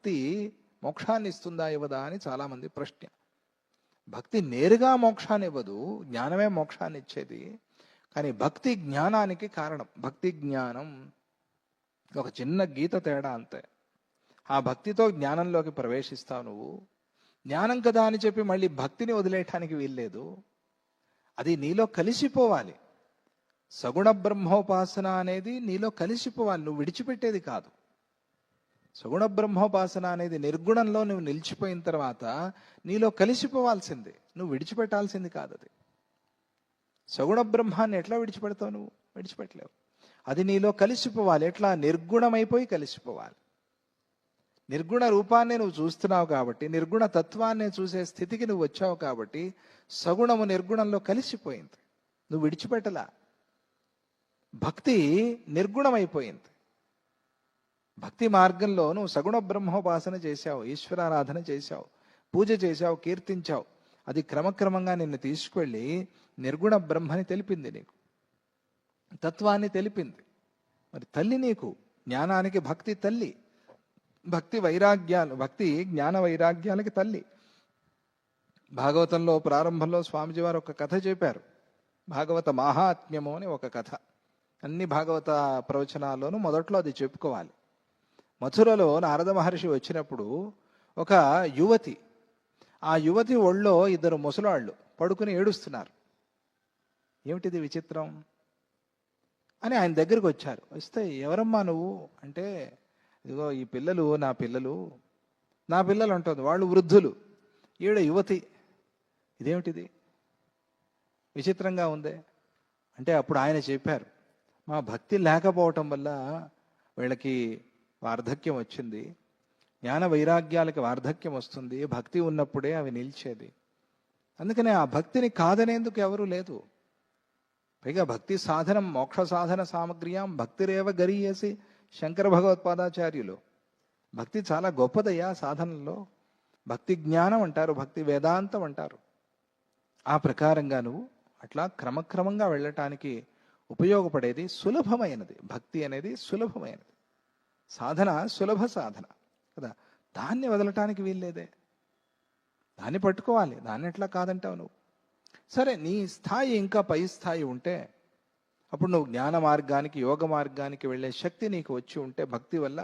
భక్తి మోక్షాన్ని ఇస్తుందా ఇవ్వదా అని చాలామంది ప్రశ్న. భక్తి నేరుగా మోక్షాన్ని ఇవ్వదు జ్ఞానమే మోక్షాన్ని ఇచ్చేది కానీ భక్తి జ్ఞానానికి కారణం భక్తి జ్ఞానం. ఒక చిన్న గీత తేడా అంతే. ఆ భక్తితో జ్ఞానంలోకి ప్రవేశిస్తావు నువ్వు. జ్ఞానం కదా అని చెప్పి మళ్ళీ భక్తిని వదిలేయటానికి వీల్లేదు. అది నీలో కలిసిపోవాలి. సగుణ బ్రహ్మోపాసన అనేది నీలో కలిసిపోవాలి. నువ్వు విడిచిపెట్టేది కాదు. సగుణ బ్రహ్మోపాసన అనేది నిర్గుణంలో నువ్వు నిలిచిపోయిన తర్వాత నీలో కలిసిపోవాల్సిందే. నువ్వు విడిచిపెట్టాల్సింది కాదు అది. సగుణ బ్రహ్మాన్ని ఎట్లా విడిచిపెడతావు నువ్వు? విడిచిపెట్టలేవు. అది నీలో కలిసిపోవాలి. ఎట్లా? నిర్గుణమైపోయి కలిసిపోవాలి. నిర్గుణ రూపాన్ని నువ్వు చూస్తున్నావు కాబట్టి నిర్గుణ తత్వాన్ని చూసే స్థితికి నువ్వు వచ్చావు కాబట్టి సగుణము నిర్గుణంలో కలిసిపోయింది. నువ్వు విడిచిపెట్టలా. భక్తి నిర్గుణమైపోయింది. భక్తి మార్గంలో నువ్వు సగుణ బ్రహ్మోపాసన చేశావు ఈశ్వరారాధన చేశావు పూజ చేశావు కీర్తించావు. అది క్రమక్రమంగా నిన్ను తీసుకువెళ్ళి నిర్గుణ బ్రహ్మని తెలిపింది నీకు. తత్వాన్ని తెలిపింది. మరి తల్లి నీకు జ్ఞానానికి భక్తి తల్లి. భక్తి వైరాగ్యాలు భక్తి జ్ఞాన వైరాగ్యాలకి తల్లి. భాగవతంలో ప్రారంభంలో స్వామిజీ వారు ఒక కథ చెప్పారు. భాగవత మాహాత్మ్యము అని ఒక కథ. అన్ని భాగవత ప్రవచనాల్లోనూ మొదట్లో అది చెప్పుకోవాలి. మథురలో నారద మహర్షి వచ్చినప్పుడు ఒక యువతి ఆ యువతి ఒళ్ళో ఇద్దరు ముసలాళ్ళు పడుకుని ఏడుస్తున్నారు. ఏమిటిది విచిత్రం? అని ఆయన దగ్గరికి వచ్చారు. వస్తే ఎవరమ్మా నువ్వు? అంటే ఇదిగో ఈ పిల్లలు నా పిల్లలు నా పిల్లలు అంటుంది. వాళ్ళు వృద్ధులు ఈడ యువతి ఇదేమిటిది? విచిత్రంగా ఉందే? అంటే అప్పుడు ఆయన చెప్పారు. మా భక్తి లేకపోవటం వల్ల వీళ్ళకి వార్ధక్యం వచ్చింది. జ్ఞాన వైరాగ్యాలకి వార్ధక్యం వస్తుంది. భక్తి ఉన్నప్పుడే అవి నిలిచేది. అందుకనే ఆ భక్తిని కాదనేందుకు ఎవరూ లేదు. పైగా భక్తి సాధనం మోక్ష సాధన సామగ్రియాం భక్తిరేవ గరియేసి శంకర భగవత్పాదాచార్యులు. భక్తి చాలా గొప్పదయ్యా సాధనలో భక్తి జ్ఞానం అంటారు భక్తి వేదాంతం అంటారు. ఆ ప్రకారంగా నువ్వు అట్లా క్రమక్రమంగా వెళ్ళటానికి ఉపయోగపడేది సులభమైనది. భక్తి అనేది సులభమైనది. సాధన సులభ సాధన. కదా? దాన్ని వదలటానికి వీల్లేదే. దాన్ని పట్టుకోవాలి. దాన్ని ఎట్లా కాదంటావు నువ్వు? సరే నీ స్థాయి ఇంకా పై స్థాయి ఉంటే అప్పుడు నువ్వు జ్ఞాన మార్గానికి యోగ మార్గానికి వెళ్ళే శక్తి నీకు వచ్చి ఉంటే భక్తి వల్ల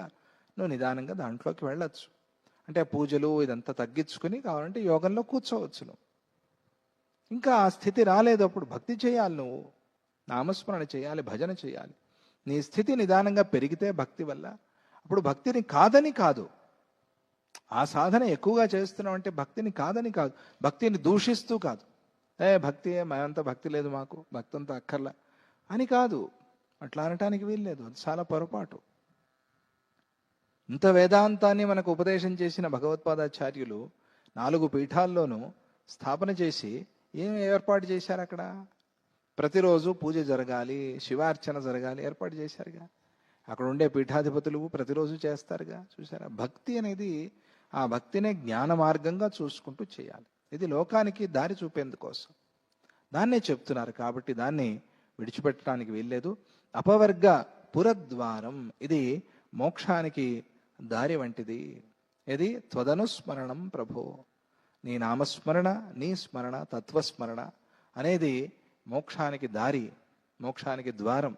నువ్వు నిదానంగా దాంట్లోకి వెళ్ళొచ్చు. అంటే పూజలు ఇదంతా తగ్గించుకుని కావాలంటే యోగంలో కూర్చోవచ్చు నువ్వు. ఇంకా ఆ స్థితి రాలేదు అప్పుడు భక్తి చేయాలి నువ్వు. నామస్మరణ చేయాలి భజన చేయాలి. నీ స్థితి నిదానంగా పెరిగితే భక్తి వల్ల అప్పుడు భక్తిని కాదని కాదు. ఆ సాధన ఎక్కువగా చేస్తున్నాం అంటే భక్తిని కాదని కాదు. భక్తిని దూషిస్తూ కాదు. ఏ భక్తి అంత భక్తి లేదు మాకు భక్తి అంతా అక్కర్లా అని కాదు. అట్లా అనటానికి వీల్లేదు. అది చాలా పొరపాటు. ఇంత వేదాంతాన్ని మనకు ఉపదేశం చేసిన భగవత్పాదాచార్యులు నాలుగు పీఠాల్లోనూ స్థాపన చేసి ఏం ఏర్పాటు చేశారు అక్కడ? ప్రతిరోజు పూజ జరగాలి శివార్చన జరగాలి ఏర్పాటు చేశారుగా. అక్కడ ఉండే పీఠాధిపతులు ప్రతిరోజు చేస్తారుగా చూసారా భక్తి అనేది ఆ భక్తినే జ్ఞాన మార్గంగా చూసుకుంటూ చేయాలి. ఇది లోకానికి దారి చూపేందుకోసం. దాన్నే చెప్తున్నారు కాబట్టి దాన్ని విడిచిపెట్టడానికి వీల్లేదు. అపవర్గ పురద్వారం ఇది మోక్షానికి దారి వంటిది. ఇది త్వదనుస్మరణం ప్రభో. నీ నామస్మరణ నీ స్మరణ తత్వస్మరణ అనేది మోక్షానికి దారి మోక్షానికి ద్వారం.